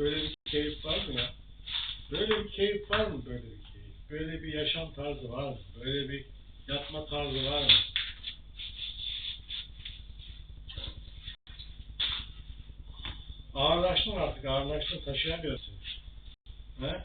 Böyle bir keyif var mı ya? Böyle bir keyif var mı böyle bir keyif? Böyle bir yaşam tarzı var mı? Böyle bir yatma tarzı var mı? Ağırlaştın artık, ağırlaştın, taşıyamıyorsun. He?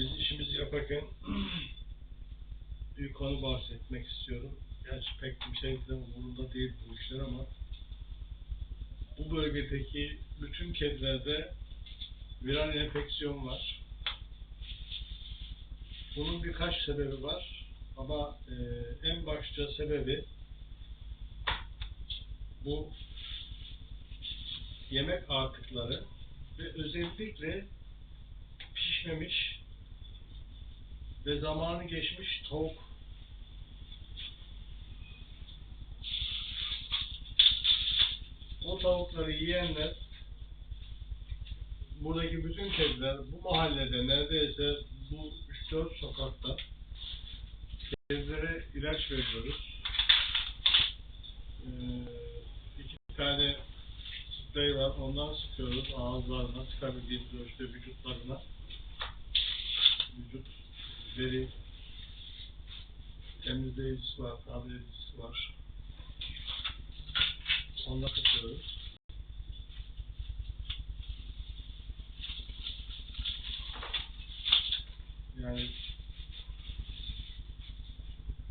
Biz işimizi yaparken bir konu bahsetmek istiyorum. Gerçi pek bir şey de umurumda değil bu işler ama bu bölgedeki bütün kedilerde viral enfeksiyon var. Bunun birkaç sebebi var ama e, en başta sebebi bu yemek artıkları ve özellikle pişmemiş ve zamanı geçmiş tavuk o tavukları yiyenler buradaki bütün kediler bu mahallede neredeyse bu 3-4 sokakta kedilere ilaç veriyoruz. Ee, iki tane sprey var ondan sıkıyoruz ağızlarına sıkabildiğimiz ölçüde vücutlarına vücut deri temizleyicisi var, tableyicisi var. Onunla tutuyoruz. Yani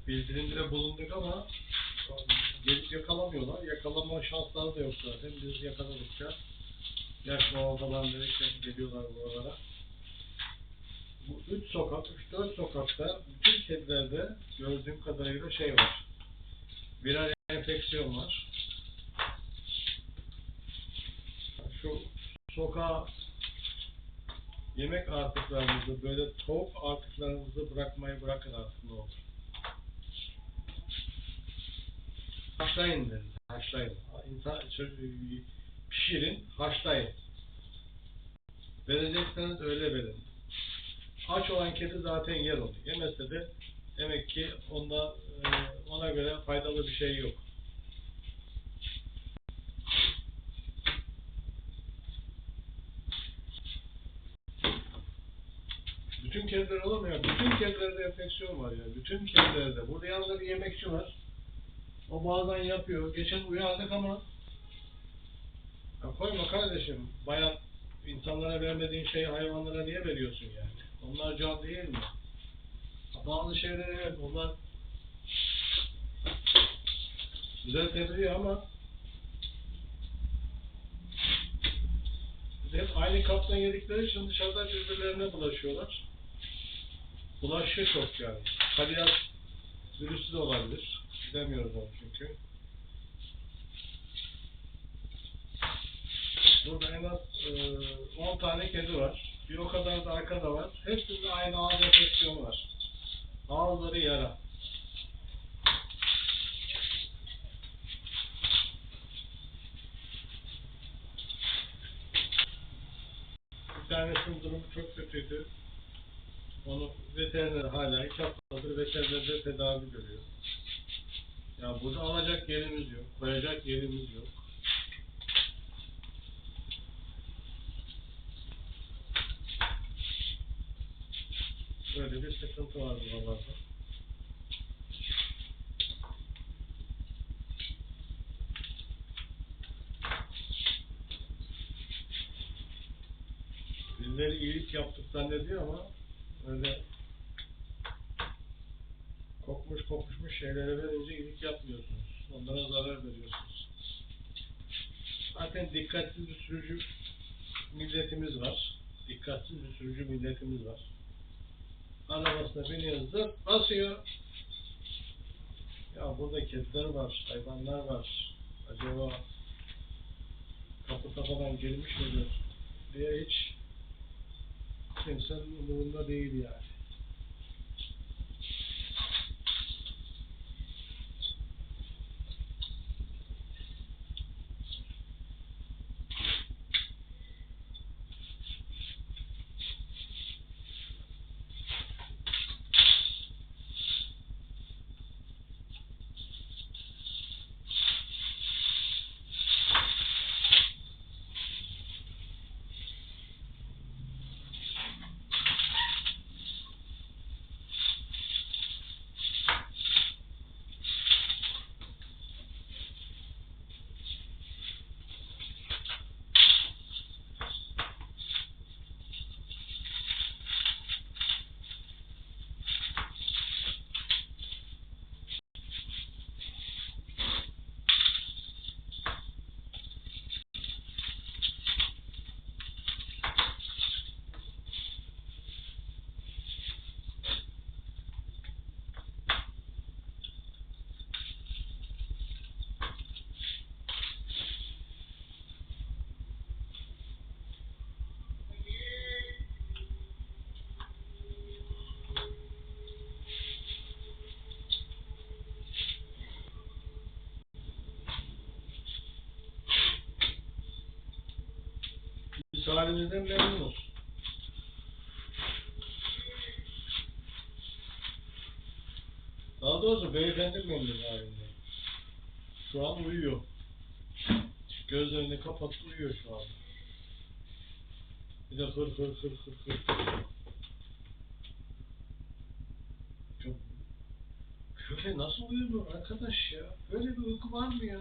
bildirimde bulunduk ama gelip yakalamıyorlar. Yakalama şansları da yok zaten. Biz yakaladıkça yakma falan dedik geliyorlar buralara bu üç sokak, üç dört sokakta bütün kedilerde gördüğüm kadarıyla şey var. Viral enfeksiyon var. Şu sokağa yemek artıklarınızı, böyle tavuk artıklarınızı bırakmayı bırakın ne olur. Haşlayın dedim. Haşlayın. İnsan, pişirin, haşlayın. Verecekseniz öyle verin. Aç olan kedi zaten yer onu. Yemese de demek ki onda e, ona göre faydalı bir şey yok. Bütün kediler olamıyor. Bütün kedilerde enfeksiyon var ya. Bütün kedilerde. Burada yanında bir yemekçi var. O bazen yapıyor. Geçen uyardık ama ya koyma kardeşim. Bayat insanlara vermediğin şeyi hayvanlara niye veriyorsun yani? Onlar can değil mi? Bazı şeyler evet onlar güzel tebliğ ama hep aynı kaptan yedikleri için dışarıda birbirlerine bulaşıyorlar. Bulaşı çok yani. Kaliyat virüsü de olabilir. Bilemiyoruz onu çünkü. Burada en az e, 10 tane kedi var. Bir o kadar da arkada var. Hepsinde aynı ağız enfeksiyonu var. Ağızları yara. Bir tanesinin durumu çok kötüydü. Onu veteriner hala iki haftadır veterinerde tedavi görüyor. Ya burada alacak yerimiz yok, koyacak yerimiz yok. Böyle bir sıkıntı var buralarda. Birileri iyilik yaptık zannediyor ama öyle kokmuş kokuşmuş şeylere verince iyilik yapmıyorsunuz. Onlara zarar veriyorsunuz. Zaten dikkatsiz bir sürücü milletimiz var. Dikkatsiz bir sürücü milletimiz var arabasına biniyor zırt basıyor. Ya burada kediler var, hayvanlar var. Acaba kapı kafadan girmiş midir diye hiç kimsenin umurunda değil yani. Halimizden memnunuz. Daha doğrusu beyefendi memnun halinden. Şu an uyuyor. Gözlerini kapattı uyuyor şu an. Bir de hır hır hır hır hır. Köle nasıl uyuyor arkadaş ya? Böyle bir uyku var mı ya?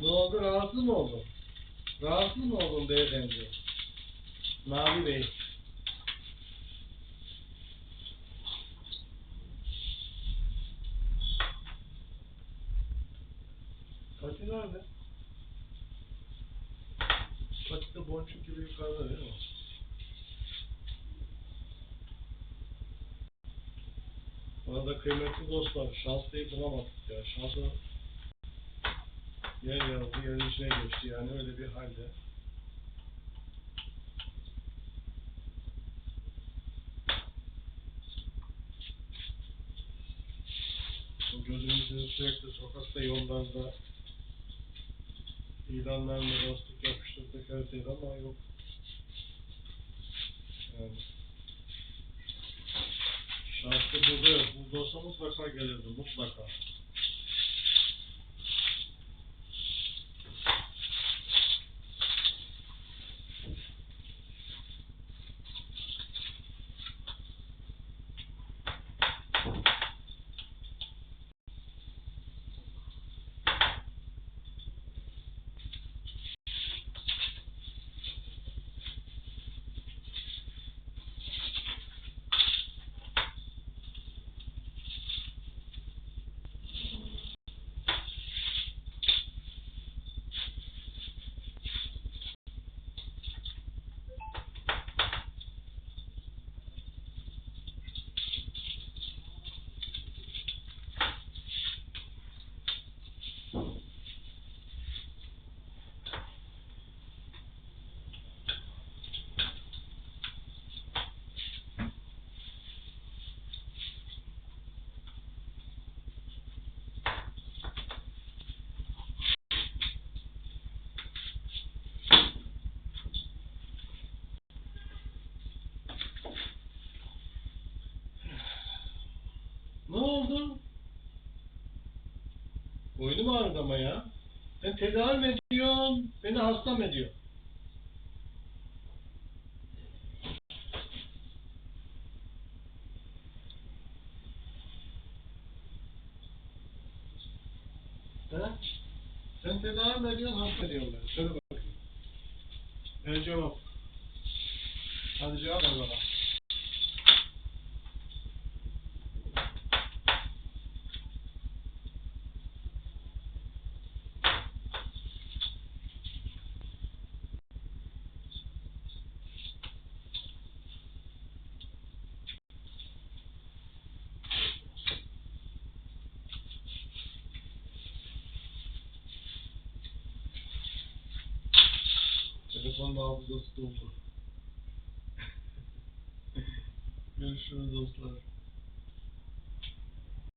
Ne oldu? Rahatsız mı oldun? Rahatsız mı oldun beyefendi? Mavi Bey. Pati nerede? Pati boncuk gibi yukarıda değil mi? Bu arada kıymetli dostlar, şanslıyı bulamadık ya. Şansı yer yazdı, yerin içine geçti yani öyle bir halde. Bu Gözümüzün sürekli sokakta yollarda ilanlarla dostluk yapıştırdık her şey ama yok. Yani şanslı burada yok. Burada olsa mutlaka gelirdi, mutlaka. Oldu? Boynum ağrıdı ya. Sen tedavi mi ediyorsun? Beni hasta mı ediyor? He? Sen tedavi mi ediyorsun, hasta ediyorsun beni. Söyle bakayım. Ver cevap. Hadi cevap ver bana. dostlar. those dostlar.